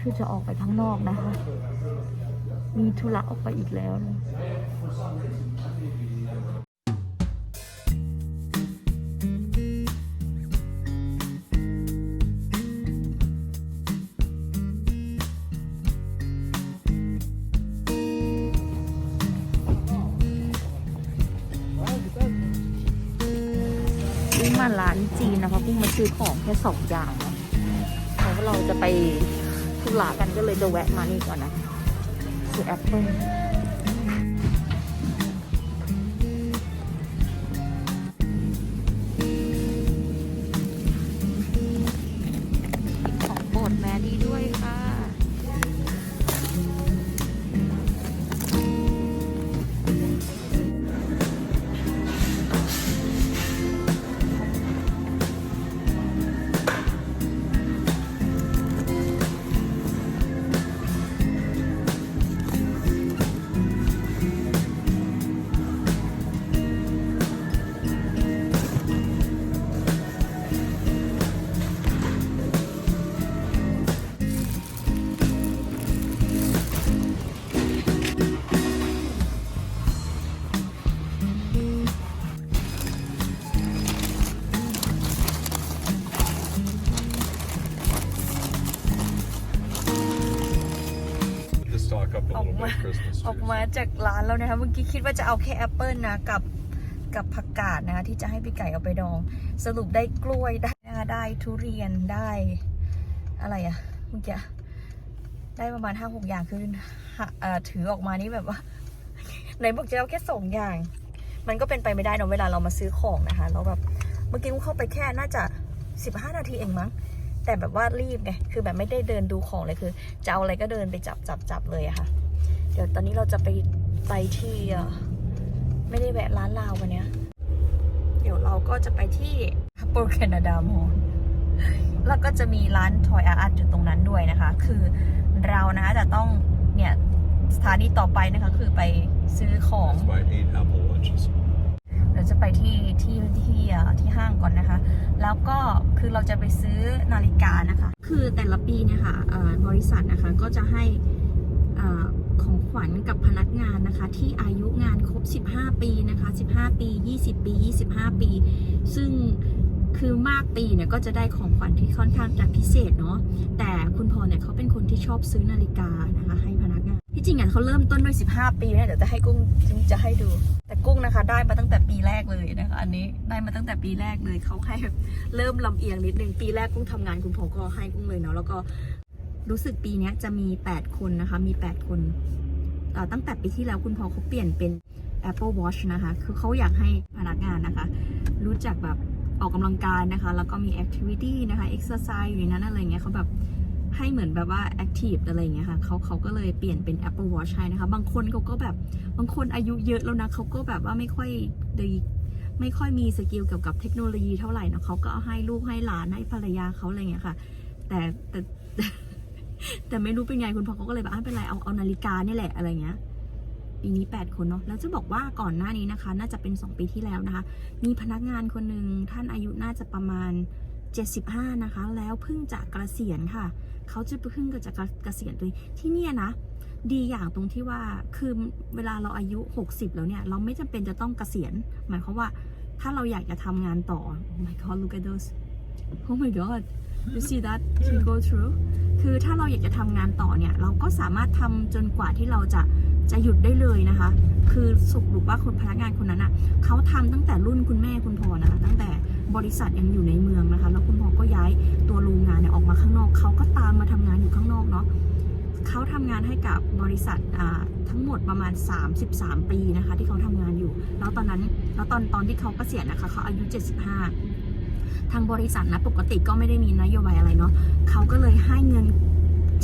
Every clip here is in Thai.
คือจะออกไปข้างนอกนะคะ มีธุระออกไปอีกแล้วนะเพิ่งมาร้านจีนนะคะเพิ่งมาซื้อของแค่สองอย่างนะเพราะว่าเราจะไป ธุระกันก็เลยจะแวะมานี่ก่อนนะคือแอปเปิ้ล stock up a little Oh, bit Christmas ออก trees. มาจากร้านแล้วนะคะเมื่อกี้คิดว่าจะเอาแค่แอปเปิลนะกับกับผักกาดนะคะที่จะให้พี่ไก่เอาไปดอง สรุปได้กล้วยได้นะคะได้ทุเรียนได้อะไรอะเมื่อกี้ได้ประมาณห้าหกอย่างคือหาเอ่อถือออกมานี่แบบว่าไหนบอกจะเอาแค่สองอย่าง มันก็เป็นไปไม่ได้เนอะเวลาเรามาซื้อของนะคะแล้วแบบเมื่อกี้กูเข้าไปแค่น่าจะสิบห้านาทีเองมั้งแต่แบบว่ารีบไงคือแบบไม่ได้เดินดูของเลยคือจะเอาอะไรก็เดินไปจับจับจับเลยอะค่ะ เดี๋ยวตอนนี้เราจะไปไปที่เอ่อไม่ได้แวะร้านลาววันเนี้ยเดี๋ยวเราก็จะไปที่โปรแคนาดามอลแล้วก็จะมีร้านทอยอาร์ตอยู่ตรงนั้นด้วยนะคะ คือเรานะคะจะต้องเนี่ยสถานีต่อไปนะคะคือไปซื้อของ Let's buy eight apple lunches. เดี๋ยวจะไปที่ที่ที่เอ่อที่ห้างก่อนนะคะ แล้วก็คือเราจะไปซื้อนาฬิกานะคะ คือแต่ละปีเนี่ยค่ะเอ่อบริษัทนะคะก็จะให้เอ่อ ของขวัญกับพนักงานนะคะ ที่อายุงานครบ 15 ปีนะคะ 15 ปี 20 ปี 25 ปี ซึ่งคือมากปีเนี่ยก็จะได้ของขวัญที่ค่อนข้างจะพิเศษเนาะแต่คุณพอเนี่ยเขาเป็นคนที่ชอบซื้อนาฬิกานะคะ ให้พนักงานที่จริงอะเขาเริ่มต้นด้วย 15 ปีนะเดี๋ยวจะให้กุ้งจะให้ดู แต่กุ้งนะคะ ได้มาตั้งแต่ปีแรกเลยนะคะ อันนี้ได้มาตั้งแต่ปีแรกเลยเขาให้แบบเริ่มลำเอียงนิดนึงปีแรกกุ้งทำงานคุณพ่อก็ให้กุ้งเลยเนาะแล้วก็ รู้สึกปีนี้จะมี 8 คนนะคะ มี 8 คน ตั้งแต่ปีที่แล้วคุณพ่อเขาเปลี่ยนเป็น Apple Watch นะคะ คือเขาอยากให้พนักงานนะคะ รู้จักแบบออกกำลังกายนะคะ แล้วก็มี activity นะคะ exercise อยู่ในนั้นอะไรเงี้ยเขาแบบให้เหมือนแบบว่า active อะไรเงี้ยค่ะเขาเขาก็เลยเปลี่ยนเป็น Apple Watch ให้นะคะ บางคนเขาก็แบบ บางคนอายุเยอะแล้วนะเขาก็แบบว่าไม่ค่อยดีไม่ค่อยมีสกิลเกี่ยวกับเทคโนโลยีเท่าไหร่นะเขาก็เอาให้ลูกให้หลานให้ภรรยาเขาอะไรเงี้ยค่ะ แต่แต่ แต่ไม่รู้เป็นไงคุณพ่อเขาก็เลยแบบอะไม่เป็นไรเอาเอานาฬิกาเนี่ยแหละอะไรเงี้ยปีนี้ 8 คนเนาะแล้วจะบอกว่าก่อนหน้านี้นะคะ น่าจะเป็น 2 ปีที่แล้วนะคะ มีพนักงานคนหนึ่งท่านอายุน่าจะประมาณ 75 นะคะ แล้วเพิ่งจะเกษียณค่ะ เขาจะเพิ่งจะเกษียณตัวที่เนี่ยนะ ดีอย่างตรงที่ว่าคือเวลาเราอายุ 60 แล้วเนี่ย เราไม่จำเป็นจะต้องเกษียณ หมายความว่าถ้าเราอยากจะทำงานต่อ oh my god look at those oh my god you see that he go through คือถ้าเราอยากจะทำงานต่อเนี่ย เราก็สามารถทำจนกว่าที่เราจะจะหยุดได้เลยนะคะ คือสรุปว่าคนพนักงานคนนั้นอะเขาทำตั้งแต่รุ่นคุณแม่คุณพ่อนะคะตั้งแต่บริษัทยังอยู่ในเมืองนะคะ แล้วคุณพ่อก็ย้ายตัวโรงงานเนี่ยออกมาข้างนอก เขาก็ตามมาทำงานอยู่ข้างนอกเนาะเขาทำงานให้กับบริษัทอ่าทั้งหมดประมาณ 33 ปีนะคะ ที่เขาทำงานอยู่ แล้วตอนนั้นแล้วตอนตอนที่เขาเกษียณนะคะเขาอายุ 75 ทางบริษัทนะปกติก็ไม่ได้มีนโยบายอะไรเนาะเขาก็เลยให้เงิน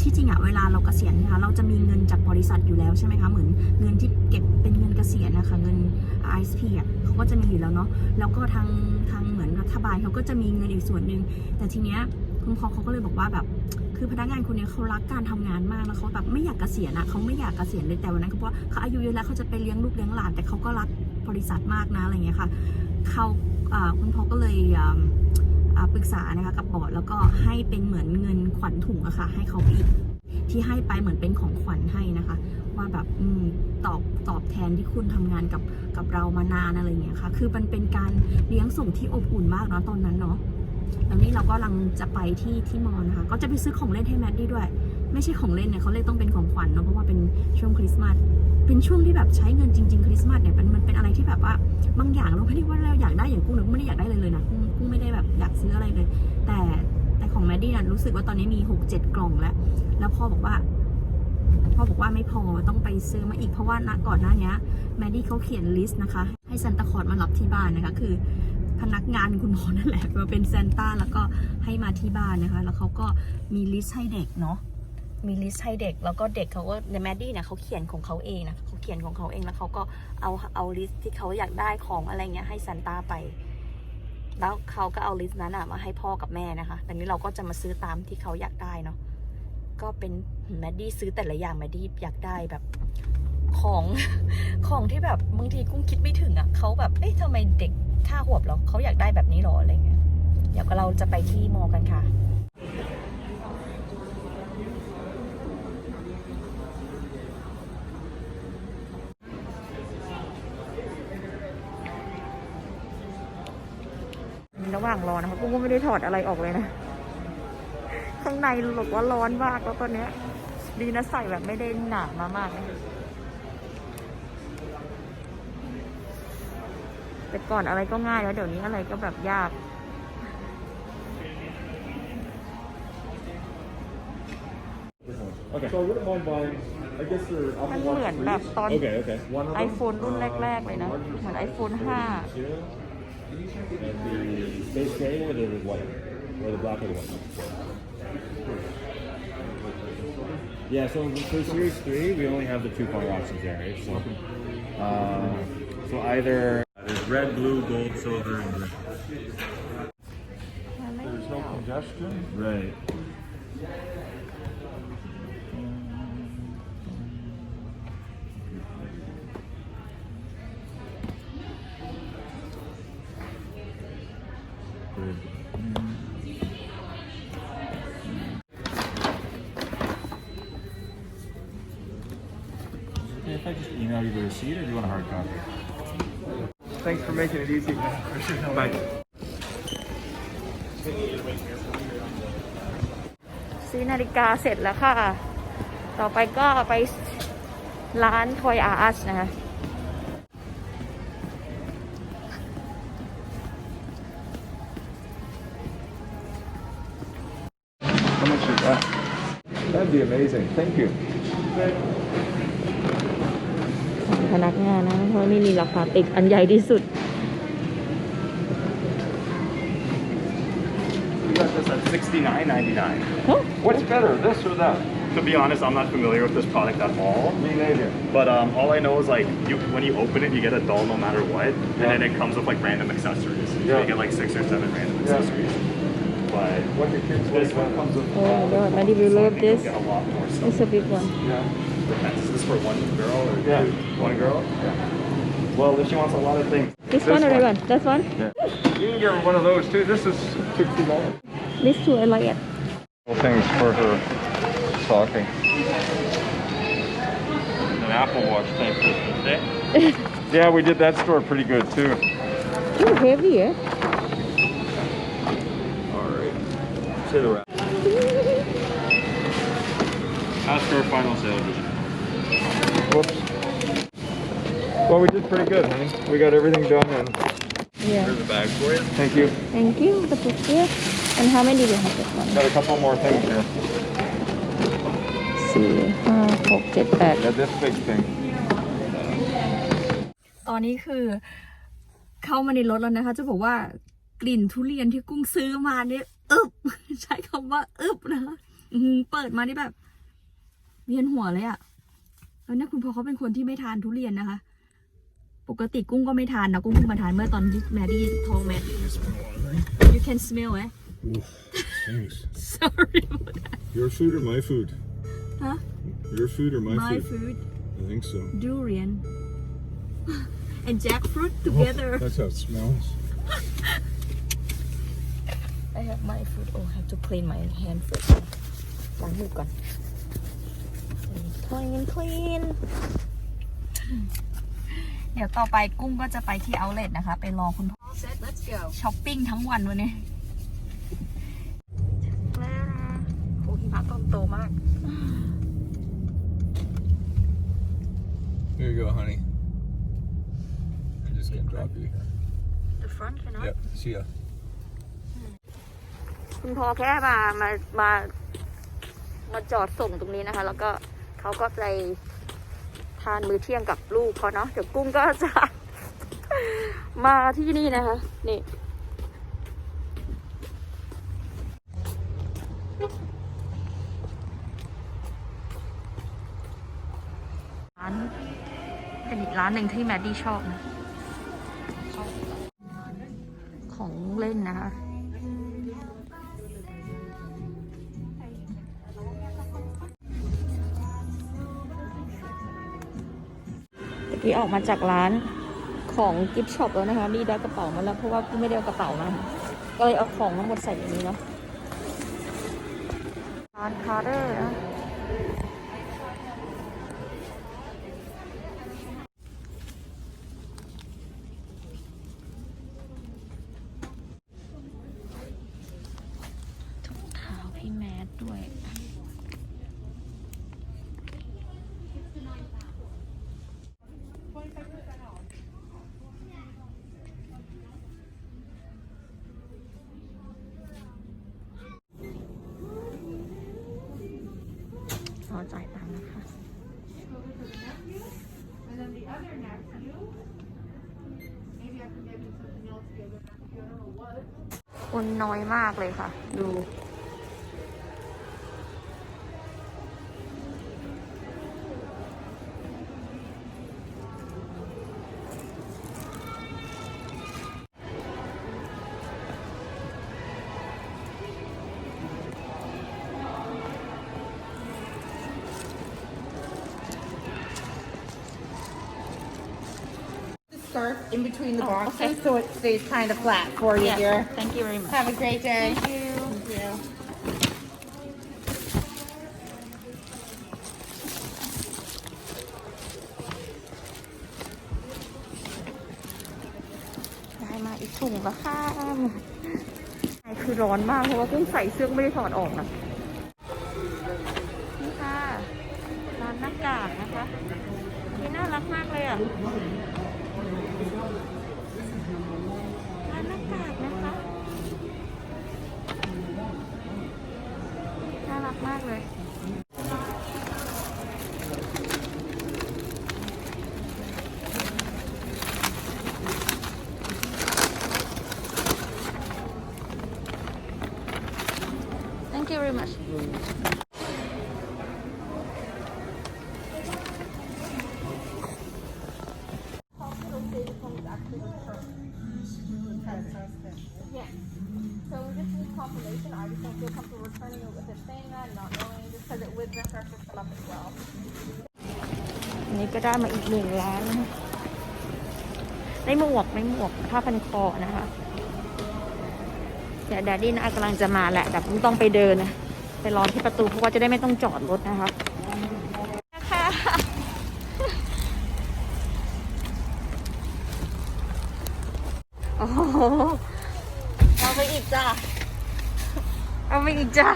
ที่จริงอะเวลาเราเกษียณนะคะเราจะมีเงินจากบริษัทอยู่แล้วใช่ไหมคะเหมือนเงินที่เก็บเป็นเงินเกษียณนะคะเงิน ISP อะเขาก็จะมีอยู่แล้วเนาะแล้วก็ทางทางเหมือนรัฐบาลเขาก็จะมีเงินอีกส่วนหนึ่งแต่ทีเนี้ยคุณพ่อเขาก็เลยบอกว่าแบบคือพนักงานคนนี้เขารักการทำงานมากแล้วเขาแบบไม่อยากเกษียณอะเขาไม่อยากเกษียณเลยแต่วันนั้นเขาบอกว่าเขาอายุเยอะแล้วเขาจะไปเลี้ยงลูกเลี้ยงหลานแต่เขาก็รักบริษัทมากนะอะไรเงี้ยค่ะ เขาคุณพ่อก็เลยปรึกษานะคะกับบอร์ดแล้วก็ให้เป็นเหมือนเงินขวัญถุงอะค่ะให้เขาอีกที่ให้ไปเหมือนเป็นของขวัญให้นะคะ ว่าแบบอตอบตอบแทนที่คุณทำงานกับกับเรามานานอะไรเงี้ยค่ะ คือมันเป็นการเลี้ยงส่งที่อบอุ่นมากเนาะตอนนั้นเนาะแล้วนี่เราก็กำลังจะไปที่ที่มอนะคะ ก็จะไปซื้อของเล่นให้แมดดี้ด้วย ไม่ใช่ของเล่นเนี่ยเขาเลยต้องเป็นของขวัญเนาะเพราะว่าเป็นช่วงคริสต์มาส เป็นช่วงที่แบบใช้เงินจริงๆคริสต์มาสเนี่ยมันมันเป็นอะไรที่แบบว่าบางอย่างเราไม่ได้ว่าเราอยากได้อย่างกุ้งหรือไม่ได้อยากได้เลยเลยนะกุ้งกุ้งไม่ได้แบบอยากซื้ออะไรเลย แต่แต่ของแมดดี้นะรู้สึกว่าตอนนี้มีหกเจ็ดกล่องแล้ว แล้วพ่อบอกว่าพ่อบอกว่าไม่พอต้องไปซื้อมาอีกเพราะว่าณก่อนหน้านี้แมดดี้เขาเขียนลิสต์นะคะ ให้ซันตาคลอร์ดมารับที่บ้านนะคะคือพนักงานคุณหมอนั่นแหละมาเป็นซานต้าแล้วก็ให้มาที่บ้านนะคะ แล้วเขาก็มีลิสต์ให้เด็กเนาะ มีลิสต์ให้เด็กแล้วก็เด็กเขาก็ในแมดดี้เนี่ยเขาเขียนของเขาเองนะเขาเขียนของเขาเองแล้วเขาก็เอาเอาลิสต์ที่เขาอยากได้ของอะไรเงี้ยให้ซานต้าไป แล้วเขาก็เอาลิสต์นั้นอะมาให้พ่อกับแม่นะคะแต่นี้เราก็จะมาซื้อตามที่เขาอยากได้เนาะก็เป็นแมดดี้ซื้อแต่ละอย่างแมดดี้อยากได้แบบของของที่แบบบางทีกุ้งคิดไม่ถึงอะ่ะเขาแบบเอ๊ะทำไมเด็กท่าหวบแล้วเขาอยากได้แบบนี้หรออะไรเงี้ยเดี๋ยวก็เราจะไปที่มอกันค่ะ กุ้งก็ไม่ได้ถอดอะไรออกเลยนะ ข้างในบอกว่าร้อนมากแล้วตอนเนี้ย ดีนะใส่แบบไม่ได้หนามามากนะแต่ก่อนอะไรก็ง่ายแล้วเดี๋ยวนี้อะไรก็แบบยาก Okay. So I wouldn't mind buying. I guess they're มัน Apple เห Watch มือนแบบตอน Okay, okay. One of them. ไอโฟนรุ่นแรก ๆ เลยนะ เหมือนไอโฟน5 Zero. And the base gray or the white? Or the black or the white? Yeah, so for Series 3, we only have the two color options there, right? So, uh, so either there's red, blue, gold, silver, and green. There's no congestion. Right. Receipt, or do you want a hard copy? Thanks for making it easy. Bye. ซื้อนาฬิกาเสร็จแล้วค่ะ ต่อไปก็ไปร้าน Toy R Us นะคะ How much is that? That'd be amazing. Thank you. พนักงานนะ เพราะนี่มีราคาติดอันใหญ่ที่สุด You got this at sixty-nine ninety-nine. เฮ้ย What's better, this or that? To be honest, I'm not familiar with this product at all. Me neither. But um, all I know is like you when you open it, you get a doll no matter what, Yeah. and then it comes with like random accessories. Yeah. You get like six or seven random Yeah. accessories. But What the kids This like, what comes with. Oh my god, Maddie will so I love think you'll this. get a lot more stuff. It's a big one. Yeah. Depends. Is this for one girl or Yeah. two? one girl? Yeah. Well, if she wants a lot of things, This, This one or that one. one? That one? You can get her one of those too. This is sixty dollars. This two, I like it. Things for her stocking. An Apple Watch type of Yeah, we did that store pretty good too. Too heavy, eh? All right. Sit around. Ask for a final sale. Well, we did pretty good, honey. We got everything done, and Yeah. here's a bag for you. Thank you. Thank you. The book here. And how many do you have this one? Got a couple more things here. สี่ห้าหกเจ็ดแปด Got this big thing. ตอนนี้คือเข้ามาในรถแล้วนะคะ จะบอกว่ากลิ่นทุเรียนที่กุ้งซื้อมาเนี่ยอึบใช้คำว่าอึบนะคะอื้อหือเปิดมานี่แบบเวียนหัวเลยอะแล้วเนี่ยคุณพ่อเขาเป็นคนที่ไม่ทานทุเรียนนะคะ ปกติกุ้งก็ไม่ทานนะกุ้งเพิ่งมาทานเมื่อตอนที่แมรี่ท้องแมรี่ you can smell ไหม Oof, thanks. sorry Your food or my food? Huh? Your food or my, my food? food I think so. durian and jackfruit together Oh, that's how it smells. I have my food oh I have to clean my hand first ล้างมือก่อน clean clean เดี๋ยวต่อไปกุ้งก็จะไปที่เอาเล t นะคะ ไปรอคุณพ่อ Let's go ช้อปปิ้งทั้งวันวันนี้โอ้หิมะก้อนโตมาก Here you go, honey. I'm just gonna drop you. The front cannot Yep. See ya. คุณพ่อแค่มามามามาจอดส่งตรงนี้นะคะ แล้วก็เขาก็ไปทานมื้อเที่ยงกับลูกเขาเนาะเดี๋ยวกุ้งก็จะมาที่นี่นะคะ นี่ร้านเป็นอีกร้านหนึ่งที่แมดดี้ชอบนะ ของเล่นนะคะี้ออกมาจากร้านของกิฟช็อปแล้วนะคะนี่ได้กระเป๋ามาแล้วเพราะว่ากูไม่ได้เอากระเป๋ามาก็เลยเอาของทั้งหมดใส่อย่างนี้เนาะร้านคาร์เดอร์นะถุงเท้าพี่แมทด้วย รอจ่ายตังค์นะคะ คนน้อยมากเลยค่ะ ดู scarf in between the Oh, boxes okay. so it stays kind of flat for you, Yes, dear. thank you very much Have a great day. Thank you Thank you. ได้มาอีกถุงละค่ะใช่คือร้อนมากเพราะว่าเพิ่งใส่เสื้อไม่ได้ถอดออกนะนี่ค่ะร้านหน้ากากนะคะนี่น่ารักมากเลยอะ we just need confirmation. I just don't feel comfortable returning it with it saying that, not knowing, just because it would mess our system up as well. อันนี้ก็ได้มาอีกหนึ่งร้านนะคะได้หมวกไม่หมวกผ้าพันคอนะคะเดี๋ยวแดดดี้นะกำลังจะมาแหละแต่ต้องไปเดินนะไปรอที่ประตูเพราะว่าจะได้ไม่ต้องจอดรถนะคะค่ะโอ้โหเอาไปอีกจ้า เอาไปอีกจ้า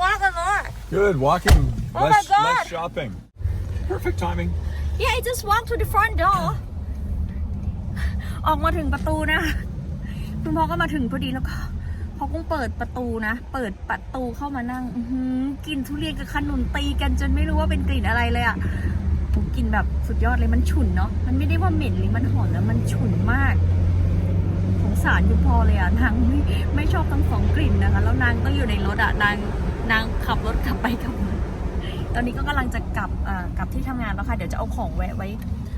ว้ากันเลย Good. Walking. Oh my less, God. less shopping. Perfect timing. Yeah, I just walk to the front door ออกมาถึงประตูนะ คุณพ่อก็มาถึงพอดีแล้วก็พอกุ้งเปิดประตูนะ เปิดประตูเข้ามานั่ง อือหือกลิ่นทุเรียนกับขนุนตีกันจนไม่รู้ว่าเป็นกลิ่นอะไรเลยอะ่ะโหกลิ่นแบบสุดยอดเลยมันฉุนเนาะ มันไม่ได้ว่าเหม็นหรือมันหอมนะมันฉุนมาก สารยุพอเลยอะนางไม่ไม่ชอบทั้งสองกลิ่นนะคะ แล้วนางต้องอยู่ในรถอะนางนางขับรถกลับไปกลับมาตอนนี้ก็กำลังจะกลับอ่อกลับที่ทำงานแล้วค่ะ เดี๋ยวจะเอาของแวะไว้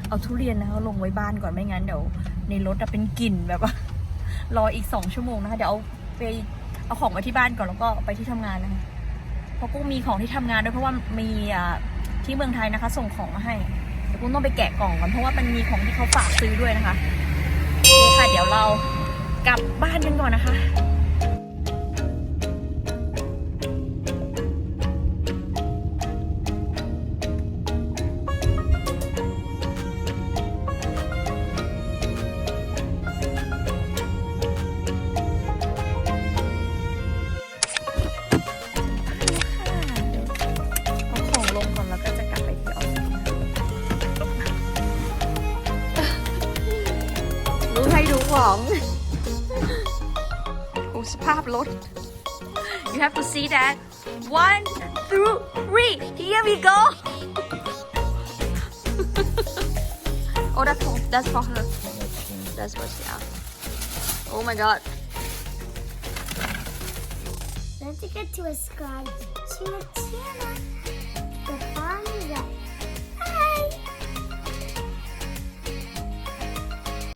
เอาทุเรียนนะคะลงไว้บ้านก่อนไม่งั้นเดี๋ยวในรถจะเป็นกลิ่นแบบว่ารออีกสองชั่วโมงนะคะ เดี๋ยวเอาไปเอาของไว้ที่บ้านก่อนแล้วก็ไปที่ทำงานนะคะเพราะกุ้งมีของที่ทำงานด้วยเพราะว่ามีอ่าที่เมืองไทยนะคะ ส่งของมาให้เดี๋ยวกุ้งต้องไปแกะกล่องก่อนเพราะว่ามันมีของที่เขาฝากซื้อด้วยนะคะโอเคค่ะเดี๋ยวเรา กลับบ้านกันก่อนนะคะเอาของ สภาพรถ you have to see that one two three here we go oh that's for that's for her that's what she asked oh my god Don't forget to subscribe to the channel.